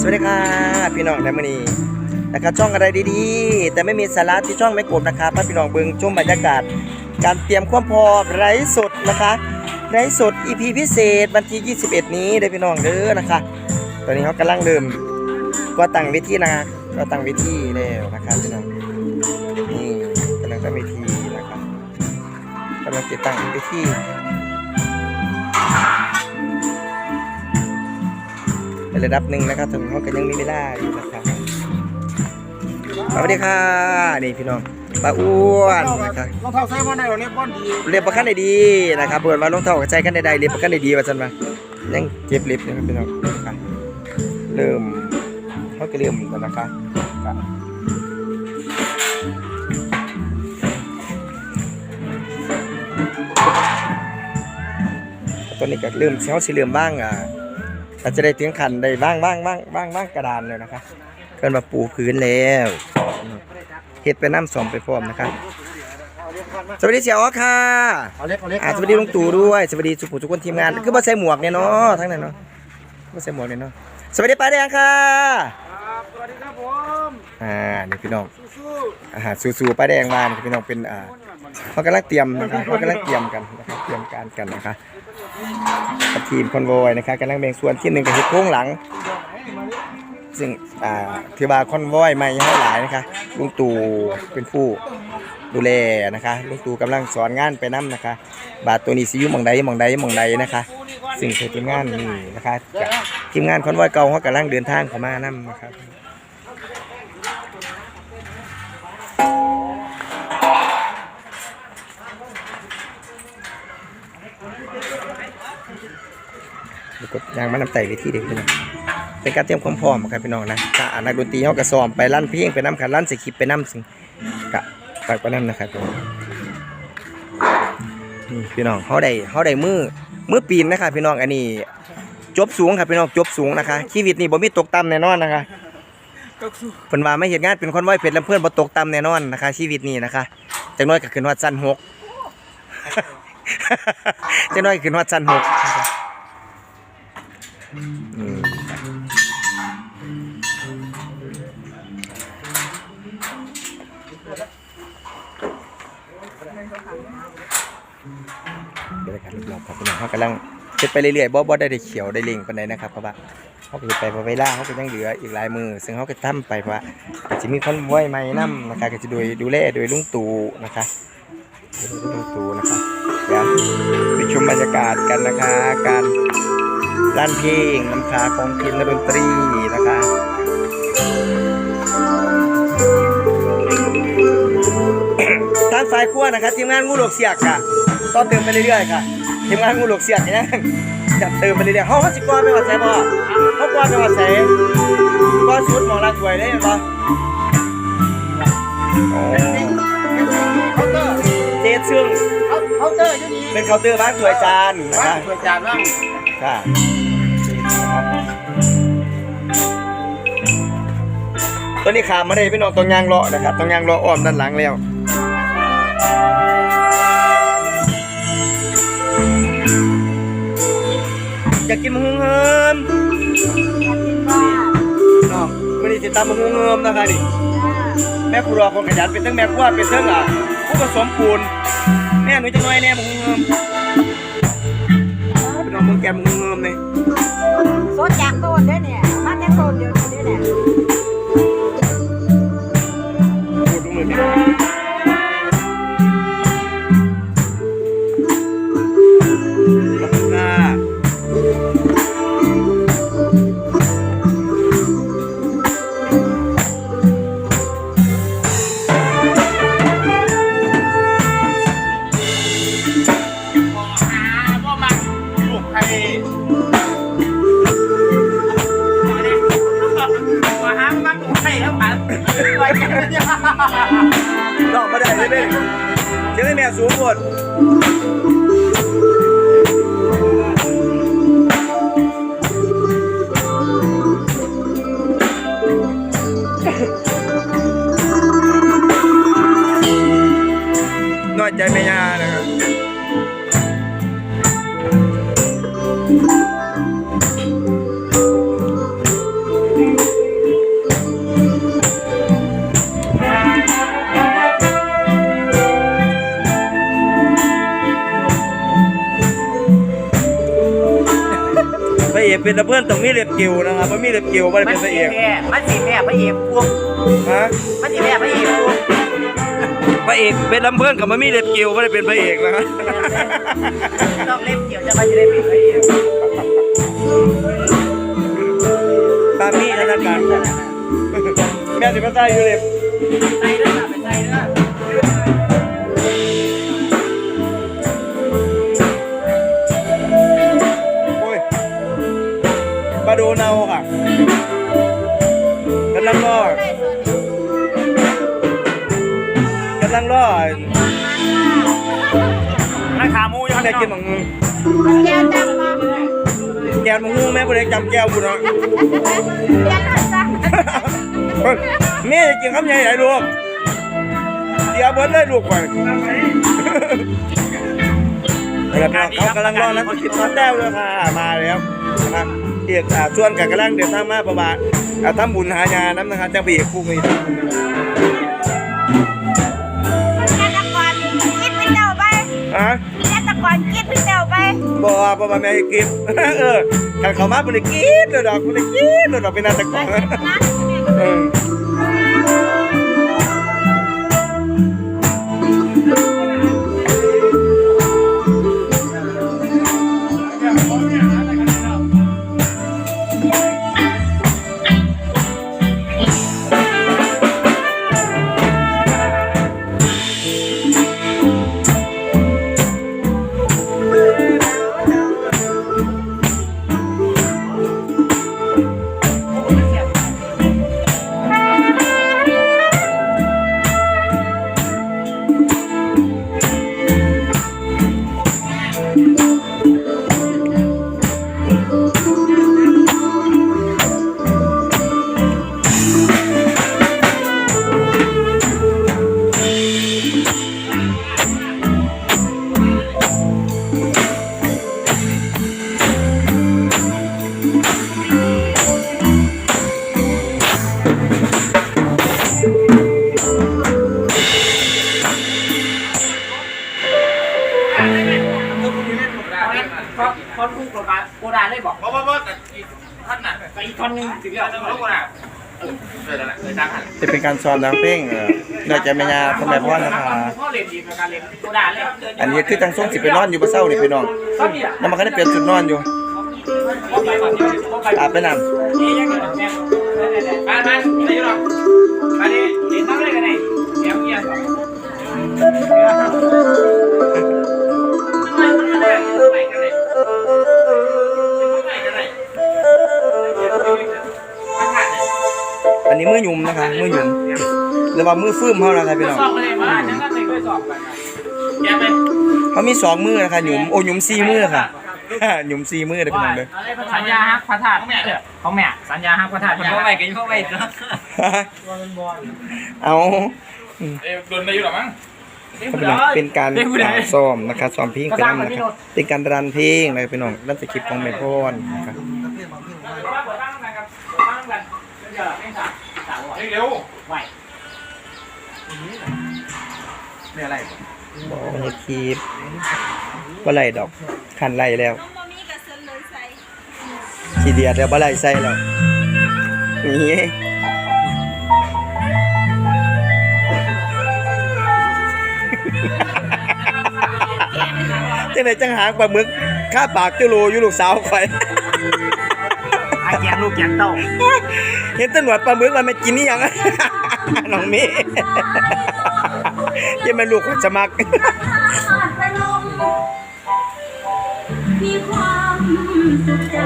สวัสดีค่ะพี่น้องในมือนี้นะครับช่องอะไรดีๆ แต่ไม่มีสาระที่ช่องไม่กบนะครับพาพี่น้องเบิ่งชมบรรยากาศ การเตรียมความพร้อมไร้สดนะคะไร้สด EP พิเศษวันที่ 21 นี้เด้พี่น้องเด้อนะคะ ตอนนี้เขากำลังเริ่มก็ตั้งเวทีนะคะก็ตั้งเวทีแล้วนะครับพี่น้องนี่กำลังตั้งเวทีนะครับกำลังติดตั้งเวที ในระดับหนึ่งนะครับถึงเขาก็ยังมีเวลาอยู่นะครับสวัสดีค่ะนี่พี่น้องป้าอ้วนนะครับรองเท้าใส่บอลได้หรอเนี่ยบอลดีเรียบประกันได้ดีนะครับเปิดมาลงเท่ากับใจกันได้ใดเรียบประกันได้ดีว่าจันมายังเจ็บลิฟต์นะครับพี่น้องครับเริ่มเขาก็เริ่มแล้วนะครับครับตอนนี้ก็เริ่มเช้าสิเริ่มบ้างอะ อาจจะได้ถึงขันได้บ้างบ้างบ้างบ้างบ้างกระดานเลยนะครับเกินมาปูพื้นแล้วเห็ดไปน้ำสอมไปพร้อมนะครับสวัสดีเสี่ยวอ๋อค่ะเอาเล็กเอาเล็กอ่าสวัสดีลุงตู่ด้วยสวัสดีสุขุมทุกคนทีมงานคือบ่ใส่หมวกเนี่ยเนาะทั้งนั้นเนาะบ่ใส่หมวกเนี่ยเนาะสวัสดีป้าแดงค่ะครับสวัสดีครับผมอ่านี่พี่น้องสู้อาหารสู้ๆป้าแดงมานี่พี่น้องเป็นอ่าเขากำลังเตรียมนะครับเขากำลังเตรียมกันนะครับเตรียมการกันนะคะกับ ทีมคอนโวยนะครับกำลังแบ่งส่วนที่หนึ่งกับเฮ็ดโค้งหลัง ซึ่งอ่าถือว่าคอนโวยไม่ให้หลายนะคะลุงตู่เป็นผู้ดูแลนะคะลุงตู่กำลังสอนงานไปนํนะคะ บาทตัวนี้สิอยู่มองใดมองใดมองใดนะคะ สิ่งคือทีมงานนี่นะคะทีมงานคอนโวยเก่าเขากำลังเดินทางเข้ามานํนะครับ กดยางมานำไต่ไปที่เด็กพี่น้องเป็นการเตรียมความพร้อมครับพี่น้องนะกะนักดนตรีเขาก็ซ้อมไปลั่นเพลงไปนํกันลั่นสคริปไปนํสิ่งกะไปไปนํนะครับพี่น้องนี่พี่น้องเขาได้เขาได้มือมือปีนนะครับพี่น้องอันนี้จบสูงครับพี่น้องจบสูงนะคะชีวิตนี่บ่มีตกต่ำแน่นอนนะคะก็สู้เพิ่นว่าไม่เห็นงานเป็นคนไหวเพชรลำเพื่อนบ่ตกต่ำแน่นอนนะคะ ชีวิตนี้นะคะจังน้อยก็ขึ้นฮอดชั้นหก จังน้อยขึ้นฮอดชั้นหกนะคะอืมบรรยากาศรอบๆครับพี่น้องเขากำลังเฮ็ดไปเรื่อยๆบ่บ่ได้ได้เขียวได้เล็งปานใดนะครับเพราะว่าเขาก็ไปพราเวลาเขาก็ยังเหลืออีกหลายมือ ซึ่งเขาก็ทำไปเพราะว่าจะมีคนไหวใหม่นํนะคะก็จะโดยดูแลโดยลุงตู่นะคะโดยลุงตู่นะคะ เดี๋ยวไปชมบรรยากาศกันนะคะ การร้านเพลงน้ำคาของทีมดนตรีนะคะทางสายขั้วนะครับทีมงานงูหลวกเสียกอะก็เติมไปเรื่อยๆค่ะทีมงานงูหลวกเสียกนี่ยจะเติมไปเรื่อยๆเขาเขาสิกว่าไปวัดไสบ่เขากว่าไปวัดไสกว่าชุดหมองลาสวยได้เห็นบ่อ๋ น์เตอร์อยู่นี่เป็นเคาน์เตอร์บ้านสวยจานนะบ้าคะนสวยจานบ้างค่ะตัวนี้ขามมาได้พี่น้องตรงยางเลาะนะครับตรงยางเลาะอ้อมด้านหลังแล้วอยากกินมะฮุงเฮิมน้องไม่ได้ติดตามมะฮุงเฮิมนะคะนี่ แม่ครัวคนขยันเป็นทั้งแม่ครัวเป็นทั้งอะผู้ผสมปูน แม่หนูจะน้อยแน่มะฮุงเฮิมเป็นน้องเมืองแกมมะฮุงเฮิมเลยสดจากต้นเด้อเนี่ยมาแต่ต้นเดียวนี้เด้อเนี่ยพูด หามันลูกใครแล้วมันไปกันเนี่ยลอกมาได้เลยเบ้เดี๋ยวให้แม่สูงหมดน้อยใจแม่ยานะ ครับเป็นตะเพื่อนต้องมีเล็บกิวนะครับบ่มีเล็บกิวบ่ได้มัเป็นนพระเอกแพ้มันสีแพ้พระเอกพวกฮะมันสีแพ้พระเอกพวกพระเอกเป็นลำเพื่อนกับบ่มีเล็บกิวบ่ได้เป็นพระเอกนะครับต้องเล่นเกี่ยวจะมาจะได้เป็นพระเอกตามนี้ธนาคารแม่สิมาใส่อยู่เล็บ ใส่ด้วยนะเป็นใส่ด้ว ปลาโดเนาค่ะกำลังรอกำลังรอราคามูยังได้กินหมังงูแก้วจังมาแกนหมังงูแม่บ่ได้จำแก้วบุญเนาะแก้วจังแม่จะกินคำใหญ่ไหนลูกเดี๋ยวเบิดเลยลูกไปแล้วพี่น้องเขากำลังรอนักกินน้ำแต้วเลยค่ะมาแล้วนะครับ เอกอ่าชวนกันกำลังเดินทางมาประบาทอ่าทำบุญหายาน้ำนะครับจังไปอีกคู่นี้แก้วตะกอนกินพี่เต้าไปอะแก้วตะกอนกินพี่เต้าไปบ่ว่าบ่ว่าแม่ให้กินเออคันเขามาบ่ได้กินเลยดอกบ่ได้กินเลยดอกเป็นนาตะกอนนะเออ อีกคนนึงถึงจะท่านรู้ว่าน่ะเออนั่นแหละเลยดังหันจะเป็นการซ้อมร้องเพลงเออโดยจะแม่ยาพ่อแม่พ่อนะคะพ่อเล่นดีกับการเรียนโกดาเลยอันนี้คือจังส่งสิไปนอนอยู่บ่เช้านี่พี่น้องก็มีอะแล้วมันก็ได้เปลี่ยนจุดนอนอยู่ก็ไปก่อนอาบไปน้นี่ยังไงแม่มามาไม่ได้หรอกมาดิเรียนตั้งเลยกันไหนเดี๋ยวเงียบ นนี้มือหยุ่มนะคะมือหยุ่มหรือว่ามือฟื้มเขานะคะพี่น้องสอบเลยมาฉันก็ไม่เคยสอบกันแย่ไหมเขามีสองมือนะคะหยุ่มโอ้หยุ่มสี่มือค่ะหยุ่มสี่มือเด้อพี่น้องเด้อสัญญาฮักพระธาตุของแม่ของแม่สัญญาฮักพระธาตุของแม่กันของแม่เนาะเอาเอ้ยโดนได้อยู่หรอมั้งเป็นการซ้อมนะคะซ้อมเพลงไปแล้วนะคะเป็นการรันเพลงนะครับพี่น้องรันสคริปต์ของแม่พรนะคะเฮ้ยเร็วบอกว่าให้คลิปบ่ไล่ดอกคันไล่แล้วมามีกับเซินเลยใส่ขี้เดียดแล้วบ่ไล่ใส่แล้วนี่จังไดจังหางปลาหมึกค่าปากจุโลอยู่ลูกสาวข่อยไอ้ แกงลูกแกงเต้าเห็นแตำรวจปลาหมึกว่าไม่กินนี่ยังน้องเมย์ยังไม่ลูกคนจะมักมีความสุขใจ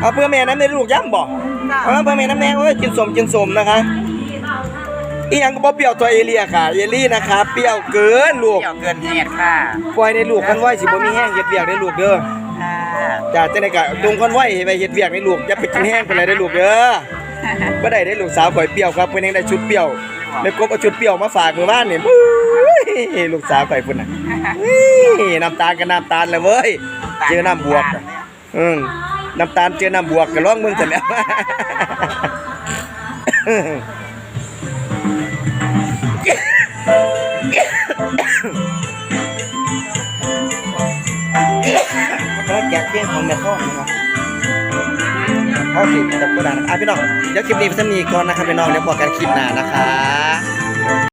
เอาเพื่อแม่น้ำในลูกย่ำบ่เอาเพื่อแม่น้ำแดงเอ้ยกินสมกินสมนะคะอีหยังก็บ่เปรี้ยวตัวเอเลียค่ะ เอลี่นะคะเปรี้ยวเกินลูกเกี่ยวเกินเหตุค่ะปล่อยในลูกคนไหวสิบ่มีแห้งเฮ็ดเวียกได้ลูกเด้อ จ้าจังได๋ก็ตรงคนไหวให้ไปเฮ็ดเวียกในลูกอย่าไปกินแห้งไปเลยได้ลูกเด้อบ่ได้ได้ลูกสาวข่อยเปรี้ยวครับเพิ่นยังได้ชุดเปรี้ยวแม่กบเอาชุดเปรี้ยวมาฝากมื้อวานนี่อุ้ยลูกสาวข่อยพุ่นน่ะอุ้ยน้ำตาลก็น้ำตาลเลยเว้ยเจอน้ำบวกอะอืมน้ำตาลเจอน้ำบวกก็ลองมึงซะแล้ว แกงเพียงของแม่พ่อนะครับเขาสิจับกระดานอะพี่น้องเดี๋ยวคลิปนี้ไปสำนีก่อนนะครับพี่น้องเดี๋ยวบอกกันคลิปหน้านะคะ